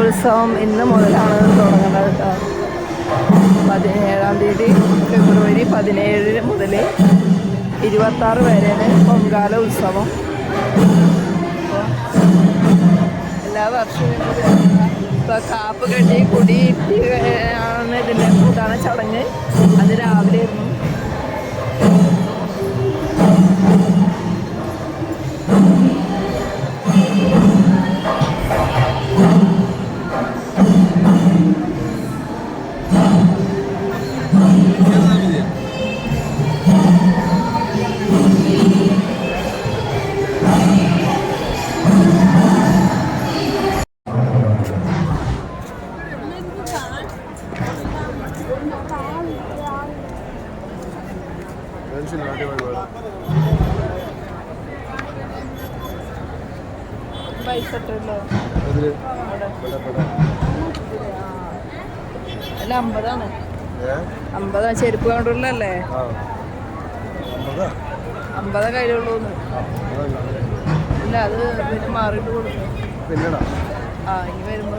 ഉത്സവം ഇന്ന് മുതലാണ് തുടങ്ങുന്നത് കേട്ടോ. പതിനേഴാം തീയതി ഫെബ്രുവരി പതിനേഴിന് മുതൽ ഇരുപത്താറ് വരെയാണ് പൊങ്കാല ഉത്സവം എല്ലാ വർഷവും ഇപ്പോൾ കാപ്പ് കെട്ടി കുടി ഇട്ടി ആണ് ഇതിന്റെ കൂട്ടാണ് ചടങ്ങ്. അത് രാവിലെ ഇട്ടല്ലോ അല്ല അമ്പതാണ്. അമ്പതാ ചെരുപ്പ് കണ്ടല്ലേ അമ്പതാ? കയ്യിലുള്ളൂ ഇല്ല അത് പിന്നെ മാറിയിട്ട് കൊടുക്കും ആ ഇനി വരുമ്പോ.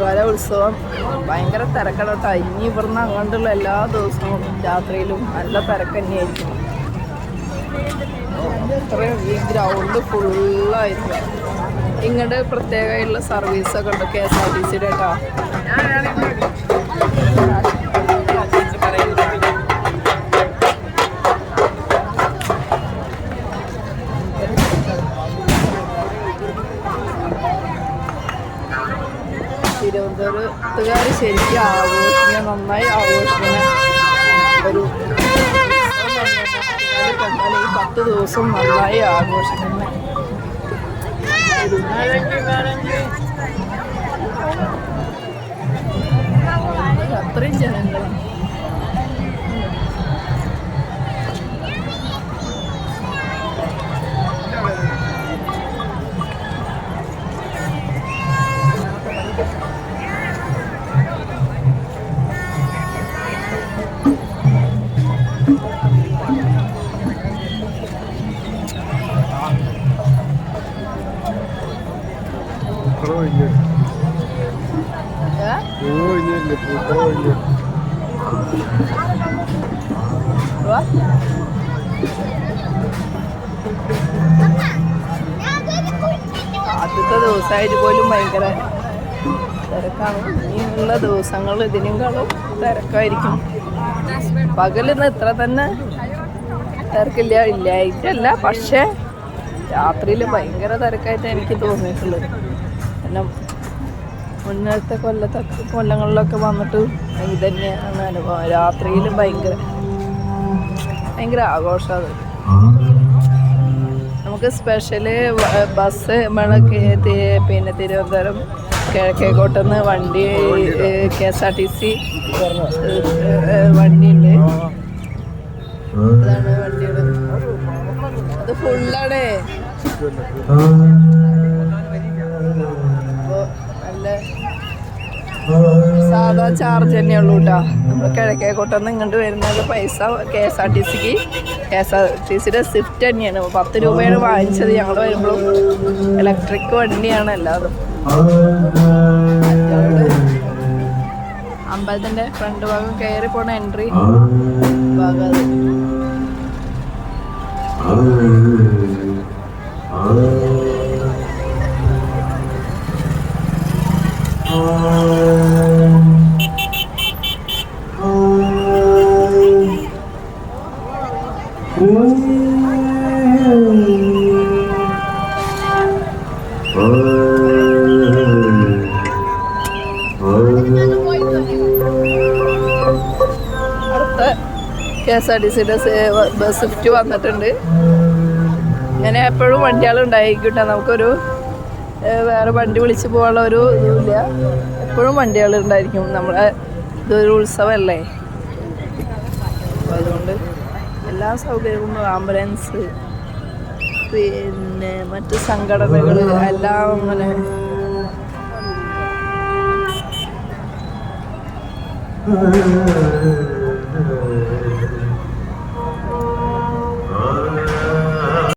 പൊങ്കാല ഉത്സവം. ഭയങ്കര തിരക്കാണ് ഇനി ഇവിടുന്ന് അങ്ങോട്ടുള്ള എല്ലാ ദിവസവും രാത്രിയിലും നല്ല തിരക്ക് തന്നെയായിരിക്കും. ഈ ഗ്രൗണ്ട് ഫുള്ളായിരുന്നു ഇങ്ങോട്ട് പ്രത്യേകമായിട്ടുള്ള സർവീസൊക്കെ ഉണ്ട് കെ എസ് ആർ ടി സിയുടെ കേട്ടോ. തിരുവനന്തപുരത്തുകാർ ശരിക്കും ആഘോഷിക്കുന്ന നന്നായി ആഘോഷിക്കുന്ന ഒരു ഈ പത്ത് ദിവസം നന്നായി ആഘോഷിക്കുന്ന അത്രയും ജനങ്ങളാണ് ഒഴിഞ്ഞില്ലേ പൂക്കള ഒഴിഞ്ഞ് വാ. ആദ്യത്തെ ദിവസമായിട്ട് പോലും ഭയങ്കര തിരക്കാണ്. ഇനിയുള്ള ദിവസങ്ങൾ ഇതിനേക്കാളും തിരക്കായിരിക്കും. പകലിന്ന് ഇത്ര തന്നെ തിരക്കില്ല ഇല്ലായിട്ടല്ല. പക്ഷേ രാത്രിയിൽ ഭയങ്കര തിരക്കായിട്ട് എനിക്ക് തോന്നിയിട്ടുള്ളത്. കാരണം മുന്നത്തെ കൊല്ലത്തൊക്കെ കൊല്ലങ്ങളിലൊക്കെ വന്നിട്ട് ഇതന്നെയാണ് തന്നെയാണ് അനുഭവം. രാത്രിയിൽ ഭയങ്കര ഭയങ്കര ആഘോഷം നമുക്ക് സ്പെഷ്യൽ ബസ് നമ്മളൊക്കെ പിന്നെ തിരുവനന്തപുരം കിഴക്കേക്കോട്ടെന്ന് വണ്ടി K S R T C വണ്ടിയുണ്ട്. അതാണ് വണ്ടിയുടെ അത് ഫുള്ളാണ് അപ്പൊ നല്ല സാധാ ചാർജ് തന്നെ ഉള്ളൂ കേട്ടോ നമ്മൾ കിഴക്കേക്കോട്ടന്ന് ഇങ്ങോട്ട് വരുന്നത് പൈസ കെ എസ് ആർ ടി സിക്ക്. കെ എസ് ആർ ടി സിയുടെ സ്വിഫ്റ്റ് തന്നെയാണ്. പത്ത് രൂപയാണ് വാങ്ങിച്ചത്. ഞങ്ങൾ വരുമ്പോഴും ഇലക്ട്രിക് വണ്ടിയാണ് എല്ലാതും. അമ്പലത്തിന്റെ ഫ്രണ്ട് ഭാഗം കയറി പോണ എൻട്രി ഭാഗം കെ എസ് ആർ ടി സിയുടെ ബസ് സ്വിഫ്റ്റ് വന്നിട്ടുണ്ട്. ഇങ്ങനെ എപ്പോഴും വണ്ടികളുണ്ടായിരിക്കട്ടെ. നമുക്കൊരു വേറെ വണ്ടി വിളിച്ച് പോകാനുള്ള ഒരു ഇതുമില്ല. എപ്പോഴും വണ്ടികൾ ഉണ്ടായിരിക്കും നമ്മളെ ഇതൊരു ഉത്സവമല്ലേ? അതുകൊണ്ട് എല്ലാ സൗകര്യവും ആംബുലൻസ് പിന്നെ മറ്റ് സംഘടനകൾ എല്ലാം അങ്ങനെ. Ah